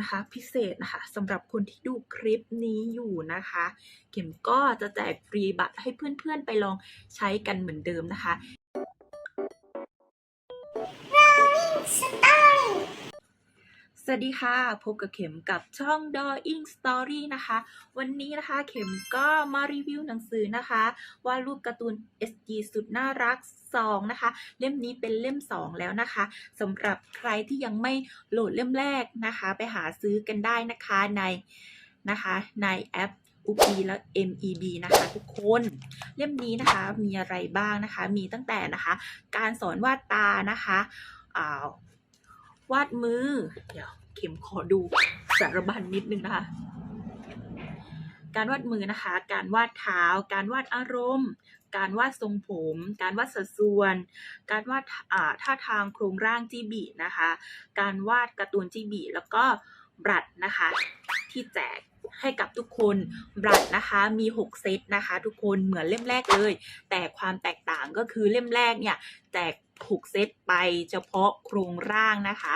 นะคะพิเศษนะคะสำหรับคนที่ดูคลิปนี้อยู่นะคะ เข็มก็จะแจกฟรีบัตรให้เพื่อนๆไปลองใช้กันเหมือนเดิมนะคะ สวัสดีค่ะ พบกับเข็มกับช่อง Drawing Story นะคะ วันนี้นะคะเข็มก็มารีวิวหนังสือนะคะวาดรูปการ์ตูน SG สุดน่ารัก 2 นะคะ เล่มนี้เป็นเล่ม 2 แล้วนะคะสำหรับใครที่ยังไม่โหลดเล่มแรกนะคะ ไปหาซื้อกันได้นะคะในนะคะในแอป u p และ MEB นะคะทุกคนเล่มนี้นะคะมีอะไรบ้างนะคะ มีตั้งแต่นะคะ การสอนวาดตานะคะอ่า วาดมือ เดี๋ยวเข็มขอดูสารบัญนิดนึงนะคะ การวาดมือนะคะ การวาดเท้า การวาดอารมณ์ การวาดทรงผม การวาดสัดส่วน การวาดอ่าท่าทางโครงร่างจีบีนะคะ การวาดการ์ตูนจีบีแล้วก็บรัดนะคะ ที่แจกให้กับทุกคนบรัดนะคะมี 6 เซตนะคะ ทุกคนเหมือนเล่มแรกเลย แต่ความแตกต่างก็คือเล่มแรกเนี่ยแจก 6เซตไปเฉพาะโครงร่างนะคะ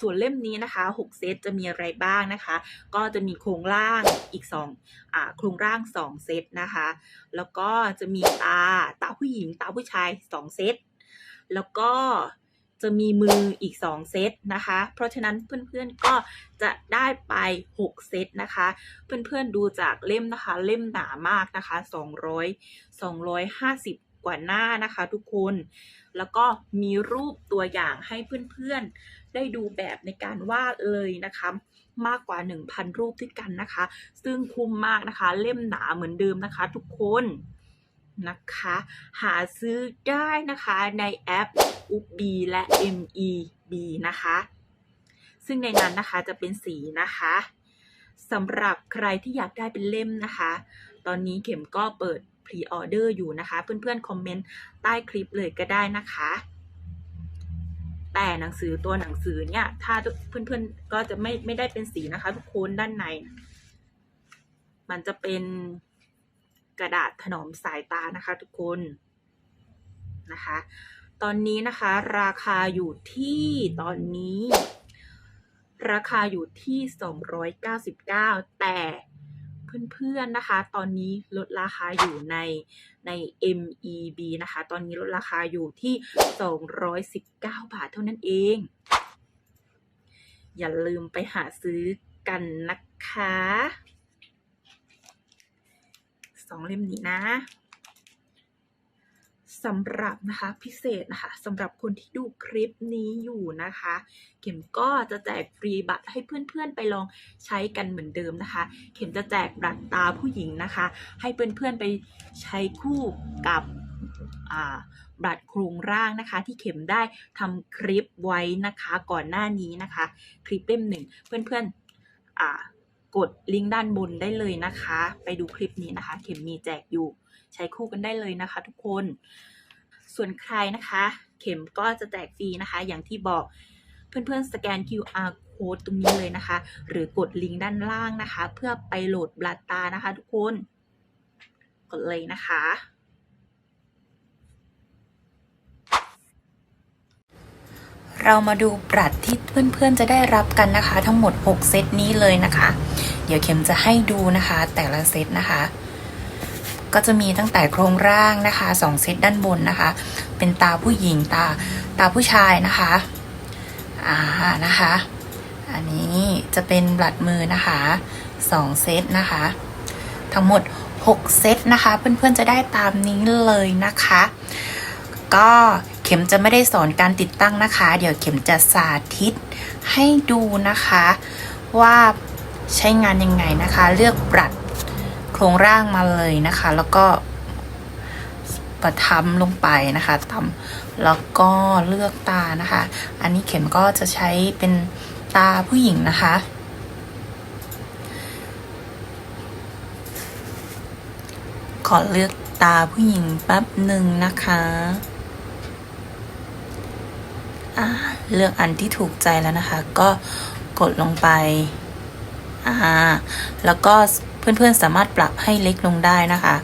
ส่วนเล่มนี้นะคะ6เซตจะมีอะไรบ้างนะคะ ก็จะมีโครงร่างอีก2อ่าโครงร่าง2เซตนะคะ แล้วก็จะมีตาตาผู้หญิงตาผู้ชาย2เซตแล้วก็จะมีมืออีก 2 เซตนะคะ เพราะฉะนั้นเพื่อนๆก็จะได้ไป 6 เซตนะคะ เพื่อนๆดูจากเล่มนะคะ เล่มหนามากนะคะ 200 250 กว่าหน้านะคะทุกคน แล้วก็มีรูปตัวอย่างให้เพื่อนๆ ได้ดูแบบในการวาดเลยนะคะมากกว่า 1,000 รูปด้วยกันนะคะ ซึ่งคุ้มมากนะคะ เล่มหนาเหมือนเดิมนะคะ ทุกคนนะคะ หาซื้อได้นะคะในแอป u b และ MEB นะคะ ซึ่งในนั้นนะคะจะเป็นสีนะคะสำหรับใครที่อยากได้เป็นเล่มนะคะ ตอนนี้เข็มก็เปิด พรีออเดอร์อยู่นะคะ เพื่อนๆคอมเมนต์ใต้คลิปเลยก็ได้นะคะ แต่หนังสือตัวหนังสือเนี่ยถ้าเพื่อนๆก็จะไม่ไม่ได้เป็นสีนะคะ ทุกคนด้านใน มันจะเป็นกระดาษถนอมสายตานะคะ ทุกคนนะคะ ตอนนี้นะคะราคาอยู่ที่ตอนนี้ ราคาอยู่ที่ 299 แต่ เพื่อนๆนะคะ ตอนนี้ลดราคาอยู่ในใน MEB นะคะ ตอนนี้ลดราคาอยู่ที่ 219 บาทเท่านั้นเอง อย่าลืมไปหาซื้อกันนะคะ สองเล่มนี้นะ สำหรับนะคะพิเศษนะคะสำหรับคนที่ดูคลิปนี้อยู่นะคะ เข็มก็จะแจกฟรีบัตรให้เพื่อนๆไปลองใช้กันเหมือนเดิมนะคะ เข็มจะแจกบัตรตาผู้หญิงนะคะ ให้เพื่อนๆไปใช้คู่กับบัตรโครงร่างนะคะ ที่เข็มได้ทำคลิปไว้นะคะก่อนหน้านี้นะคะ คลิปเล่มหนึ่งเพื่อนๆอ่ากดลิงก์ด้านบนได้เลยนะคะ ไปดูคลิปนี้นะคะ เข็มมีแจกอยู่ใช้คู่กันได้เลยนะคะทุกคน ส่วนใครนะคะ เข็มก็จะแจกฟรีนะคะ อย่างที่บอกเพื่อนๆสแกน QR code ตรงนี้เลยนะคะ หรือกดลิงก์ด้านล่างนะคะ เพื่อไปโหลดบลัดตานะคะ ทุกคน กดเลยนะคะ เรามาดูปรัดที่เพื่อนๆจะได้รับกันนะคะ ทั้งหมด 6 เซตนี้เลยนะคะ เดี๋ยวเข็มจะให้ดูนะคะ แต่ละเซตนะคะ ก็จะมีตั้งแต่โครงร่างนะคะ2เซตด้านบนนะคะ เป็นตาผู้หญิงตาตาผู้ชายนะคะอ่านะคะ อันนี้จะเป็นบลัดมือนะคะ2เซตนะคะ ทั้งหมด 6 เซตนะคะ เพื่อนๆจะได้ตามนี้เลยนะคะ ก็เข็มจะไม่ได้สอนการติดตั้งนะคะ เดี๋ยวเข็มจะสาธิตให้ดูนะคะ ว่าใช้งานยังไงนะคะ เลือกปรับ โครงร่างมาเลยนะคะ แล้วก็ประทำลงไปนะคะทำแล้วก็เลือกตานะคะ อันนี้เข็มก็จะใช้เป็นตาผู้หญิงนะคะ ขอเลือกตาผู้หญิงแป๊บหนึ่งนะคะเลือกอันที่ถูกใจแล้วนะคะ ก็กดลงไป อ่า แล้วก็ เพื่อนๆสามารถปรับให้เล็กลงได้นะคะ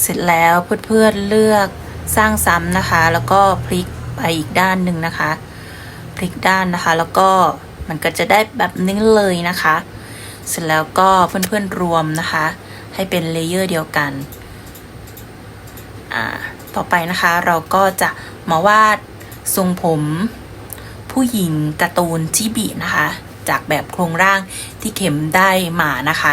เสร็จแล้วเพื่อนๆเลือกสร้างซ้ำนะคะ แล้วก็พลิกไปอีกด้านหนึ่งนะคะ พลิกด้านนะคะ แล้วก็มันก็จะได้แบบนี้เลยนะคะ เสร็จแล้วก็เพื่อนๆรวมนะคะ ให้เป็นเลเยอร์เดียวกันต่อไปนะคะเราก็จะมาวาดทรงผม ผู้หญิงการ์ตูนจิบินะคะ จากแบบโครงร่างที่เข็มได้มานะคะ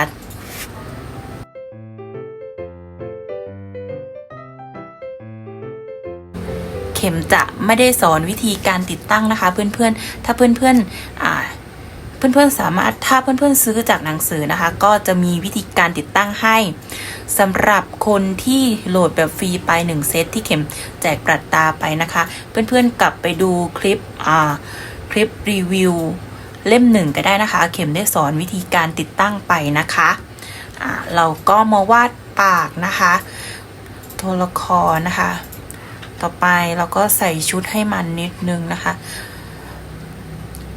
เข็มจะไม่ได้สอนวิธีการติดตั้งนะคะ เพื่อนๆ ถ้าเพื่อนๆอ่าเพื่อนๆสามารถถ้าเพื่อนๆซื้อจากหนังสือนะคะ ก็จะมีวิธีการติดตั้งให้สำหรับคนที่โหลดแบบฟรีไป 1 เซตที่เข็มแจกปรัดตาไปนะคะ เพื่อนๆกลับไปดูคลิปอ่าคลิปรีวิว เล่มหนึ่งก็ได้นะคะ เข็มได้สอนวิธีการติดตั้งไปนะคะเราก็มาวาดปากนะคะ ตัวละครนะคะ ต่อไปเราก็ใส่ชุดให้มันนิดนึงนะคะ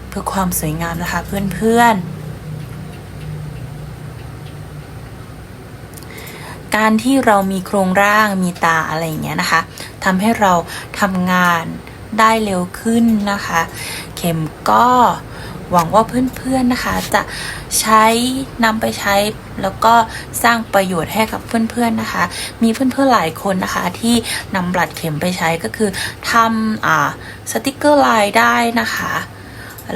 เพื่อความสวยงามนะคะเพื่อนๆการที่เรามีโครงร่างมีตาอะไรอย่างเงี้ยนะคะทำให้เราทำงานได้เร็วขึ้นนะคะ เข็มก็ หวังว่าเพื่อนๆนะคะจะใช้นำไปใช้ แล้วก็สร้างประโยชน์ให้กับเพื่อนๆนะคะ มีเพื่อนๆหลายคนนะคะ ที่นำบลัดเข็มไปใช้ก็คือทำอ่าสติกเกอร์ลายได้นะคะ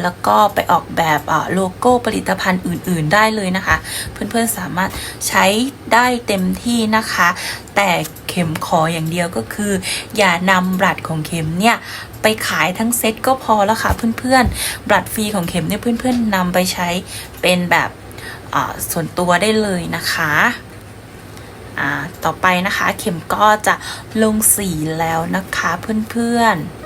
แล้วก็ไปออกแบบอ่าโลโก้ผลิตภัณฑ์อื่น ๆ ได้เลยนะคะ เพื่อนๆสามารถใช้ได้เต็มที่นะคะ แต่เข็มขออย่างเดียวก็คือ อย่านำบลัดของเข็มเนี่ย ไปขายทั้งเซ็ตก็พอแล้วค่ะเพื่อนๆ บัตรฟรีของเข็มเนี่ยเพื่อนๆนำไปใช้เป็นแบบส่วนตัวได้เลยนะคะต่อไปนะคะเข็มก็จะลงสีแล้วนะคะเพื่อนๆ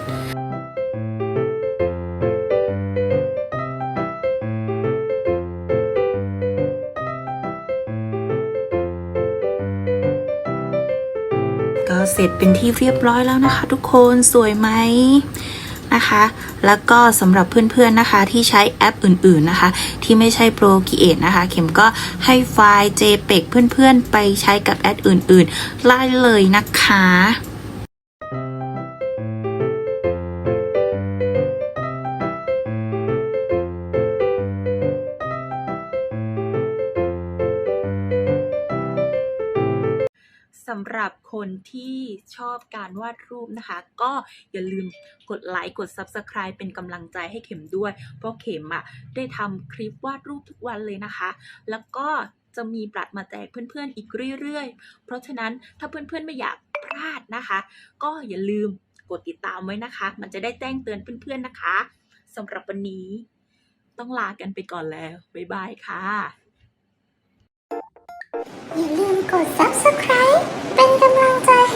ก็เสร็จเป็นที่เรียบร้อยแล้วนะคะ ทุกคนสวยไหมนะคะ แล้วก็สำหรับเพื่อนๆนะคะที่ใช้แอปอื่นๆนะคะ ที่ไม่ใช่ Procreate นะคะ เข็มก็ให้ไฟล์ JPEG เพื่อนๆ ไปใช้กับแอปอื่นๆไล่เลยนะคะ สำหรับคนที่ชอบการวาดรูปนะคะ ก็อย่าลืมกดไลค์กด Subscribe เป็นกำลังใจให้เข็มด้วย เพราะเข็มอะได้ทำคลิปวาดรูปทุกวันเลยนะคะ แล้วก็จะมีปลัดมาแจกเพื่อนๆอีกเรื่อยๆ เพราะฉะนั้นถ้าเพื่อนๆไม่อยากพลาดนะคะ ก็อย่าลืมกดติดตามไว้นะคะ มันจะได้แจ้งเตือนเพื่อนๆนะคะสำหรับวันนี้ ต้องลากันไปก่อนแล้ว บ๊ายบายค่ะ อย่าลืมกด subscribe เป็นกำลังใจให้